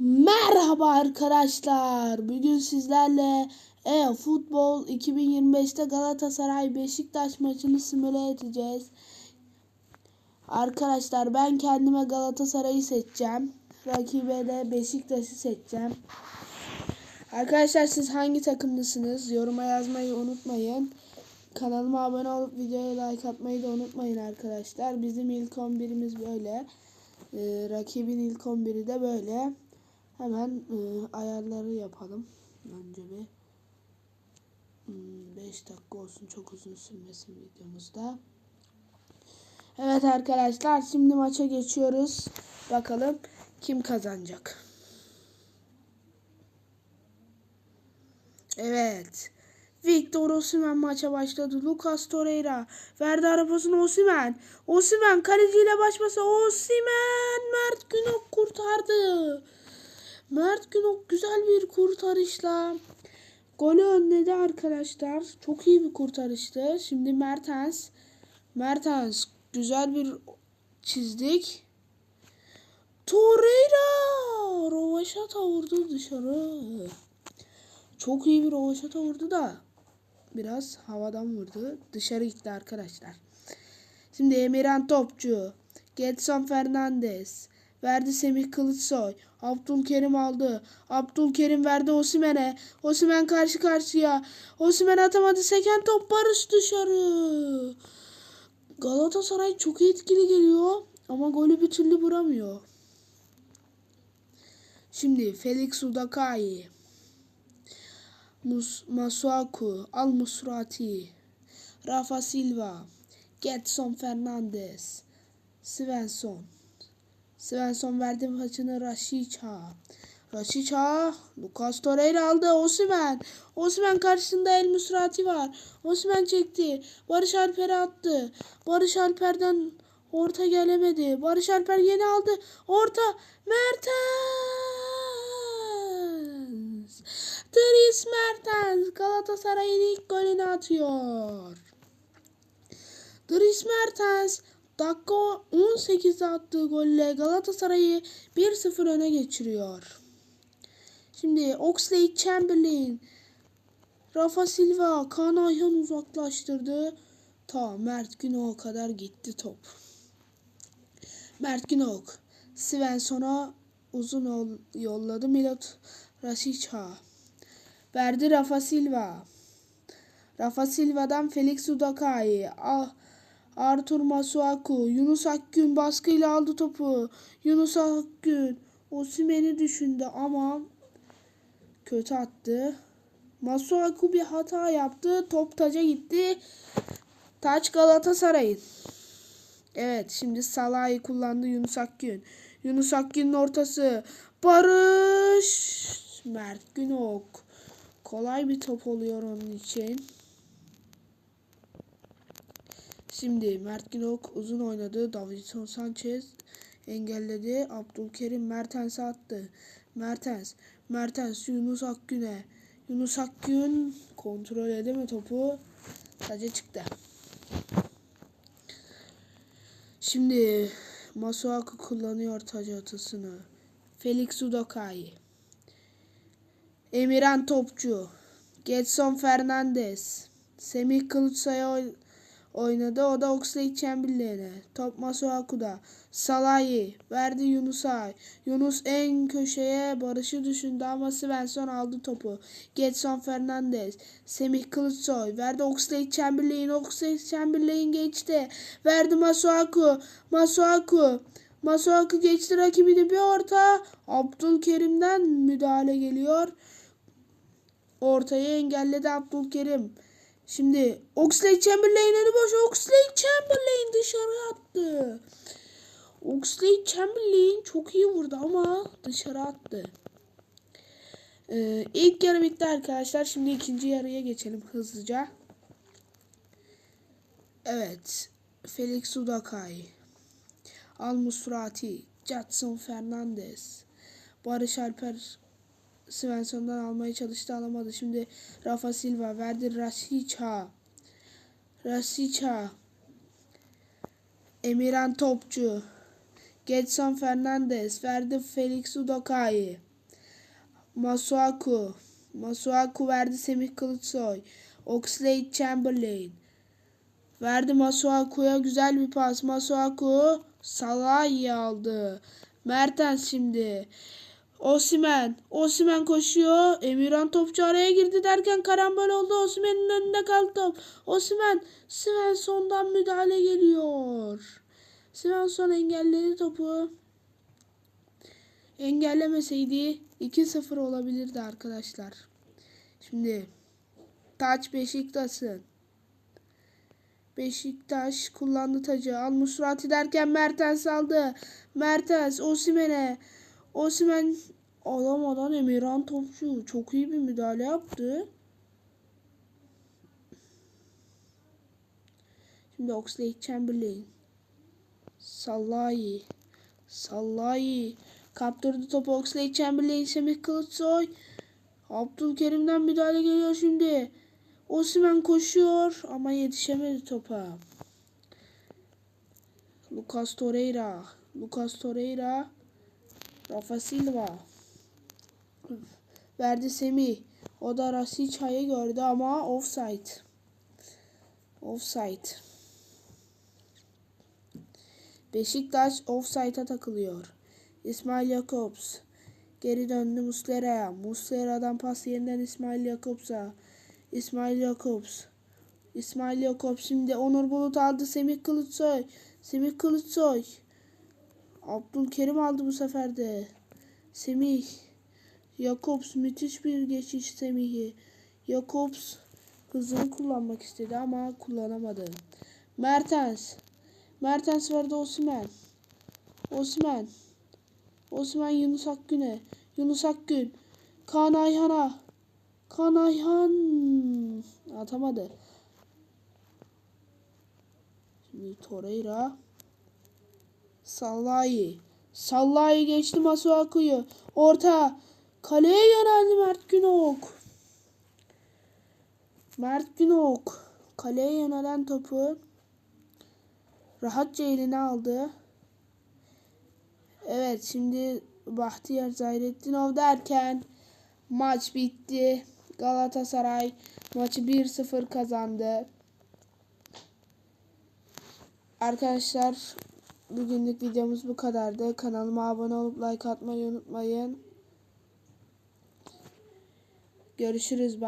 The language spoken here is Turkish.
Merhaba arkadaşlar. Bugün sizlerle e futbol 2025'te Galatasaray Beşiktaş maçını simüle edeceğiz. Arkadaşlar ben kendime Galatasaray'ı seçeceğim. Rakibe de Beşiktaş'ı seçeceğim. Arkadaşlar siz hangi takımlısınız? Yoruma yazmayı unutmayın. Kanalıma abone olup videoya like atmayı da unutmayın arkadaşlar. Bizim ilk 11'imiz böyle. Ee, rakibin ilk 11'i de böyle. Hemen e, ayarları yapalım. Önce bir 5 dakika olsun çok uzun sürmesin videomuzda. Evet arkadaşlar şimdi maça geçiyoruz. Bakalım kim kazanacak. Evet. Victor Osimhen maça başladı. Lucas Torreira verdi arabasını Osimhen. Osimhen kaleciyle baş başa Osimhen Mert Günok kurtardı. Mert Günok güzel bir kurtarışla golü önledi arkadaşlar. Çok iyi bir kurtarıştı. Şimdi Mertens. Mertens güzel bir çizdik. Torreira rovaşata vurdu dışarı. Çok iyi bir rovaşata vurdu da biraz havadan vurdu. Dışarı gitti arkadaşlar. Şimdi Emirhan Topçu. Getson Fernandez. Verdi Semih Kılıçsoy. Abdülkerim aldı. Abdülkerim verdi Osimen'e. Osimen karşı karşıya. Osimen atamadı. Seken top Barış dışarı. Galatasaray çok etkili geliyor. Ama golü bir türlü vuramıyor. Şimdi Felix Udakai. Mus Masuaku. Al Musrati. Rafa Silva. Getson Fernandez. Svensson. Svensson verdi maçını Rashica. Rashica, Lucas Torreira aldı. Osimhen. Osimhen karşısında El Musrati var. Osimhen çekti. Barış Alper'e attı. Barış Alper'den orta gelemedi. Barış Alper yeni aldı. Orta. Mertens. Dries Mertens Galatasaray'ın ilk golünü atıyor. Dries Mertens Dakika 18'de attığı golle Galatasaray'ı 1-0 öne geçiriyor. Şimdi Oxlade Chamberlain, Rafa Silva, Kaan Ayhan uzaklaştırdı. Ta Mert Günok'a kadar gitti top. Mert Günok, Svensson'a uzun yolladı. Milot Rashica. Verdi Rafa Silva. Rafa Silva'dan Felix Udakai. Ah, Artur Masuaku, Yunus Akgün baskıyla aldı topu. Yunus Akgün Osimhen'i düşündü ama kötü attı. Masuaku bir hata yaptı. Top taca gitti. Taç Galatasaray'ın. Evet şimdi Salah'ı kullandı Yunus Akgün. Yunus Akgün'ün ortası. Barış. Mert Günok. Kolay bir top oluyor onun için. Şimdi Mert Günok uzun oynadı. Davinson Sanchez engelledi. Abdülkerim Mertens'e attı. Mertens. Mertens Yunus Akgün'e. Yunus Akgün kontrol edeme topu. Sadece çıktı. Şimdi Masuaku kullanıyor taç atısını. Felix Udokai. Emirhan Topçu. Getson Fernandez. Semih Kılıçsoy'a oynadı. O da Oxlade Chamberlain'e. Top Masuaku'da. Salahi verdi Yunus'a. Yunus en köşeye Barış'ı düşündü ama Svensson aldı topu. Getson Fernandez. Semih Kılıçsoy verdi Oxlade Chamberlain. Oxlade Chamberlain geçti. Verdi Masuaku. Masuaku. Masuaku geçti rakibini bir orta. Abdülkerim'den müdahale geliyor. Ortayı engelledi Abdülkerim. Şimdi Oxlade Chamberlain önü boş. Oxlade Chamberlain dışarı attı. Oxlade Chamberlain çok iyi vurdu ama dışarı attı. Ee, ilk yarı bitti arkadaşlar. Şimdi ikinci yarıya geçelim hızlıca. Evet. Felix Udakai. Al Musrati. Jadson Fernandez. Barış Alper Svensson'dan almaya çalıştı alamadı. Şimdi Rafa Silva verdi Rasica. Rasica. Emirhan Topçu. Getson Fernandez verdi Felix Udokai. Masuaku. Masuaku verdi Semih Kılıçsoy. Oxlade Chamberlain. Verdi Masuaku'ya güzel bir pas. Masuaku Salah'ı aldı. Mertens şimdi. Osimen. Osimen koşuyor. Emirhan topçu araya girdi derken karambol oldu. Osimen'in önünde kaldı top. Osimen. Svensson'dan müdahale geliyor. Svensson engelledi topu. Engellemeseydi 2-0 olabilirdi arkadaşlar. Şimdi taç Beşiktaş'ın. Beşiktaş kullandı tacı. Al Musrati derken Mertens aldı. Mertens Osimen'e. Osimen alamadan Emirhan Topçu çok iyi bir müdahale yaptı. Şimdi Oxlade Chamberlain. Sallahi. Sallahi. Kaptırdı topu Oxlade Chamberlain. Semih Kılıçsoy. Abdülkerim'den müdahale geliyor şimdi. Osimhen koşuyor ama yetişemedi topa. Lucas Torreira. Lucas Torreira. Rafa Silva. Verdi Semih. O da Rasica'yı gördü ama offside. Offside. Beşiktaş offside'a takılıyor. İsmail Jakobs. Geri döndü Muslera'ya. Muslera'dan pas yeniden İsmail Jakobs'a. İsmail Jakobs. İsmail Jakobs şimdi Onur Bulut aldı. Semih Kılıçsoy. Semih Kılıçsoy. Abdülkerim aldı bu sefer de. Semih. Jakobs müthiş bir geçiş Semih'i. Jakobs hızını kullanmak istedi ama kullanamadı. Mertens. Mertens verdi Osman. Osman. Osman Yunus Akgün'e. Yunus Akgün. Kaan Ayhan'a. Kaan Ayhan atamadı. Şimdi Torreira. Sallahi. Sallahi geçti Masuaku'yu. Orta. Kaleye yöneldi Mert Günok. Mert Günok. Kaleye yönelen topu rahatça eline aldı. Evet şimdi Bahtiyar Zahrettinov derken maç bitti. Galatasaray maçı 1-0 kazandı. Arkadaşlar bugünlük videomuz bu kadardı. Kanalıma abone olup like atmayı unutmayın. Görüşürüz. Bye.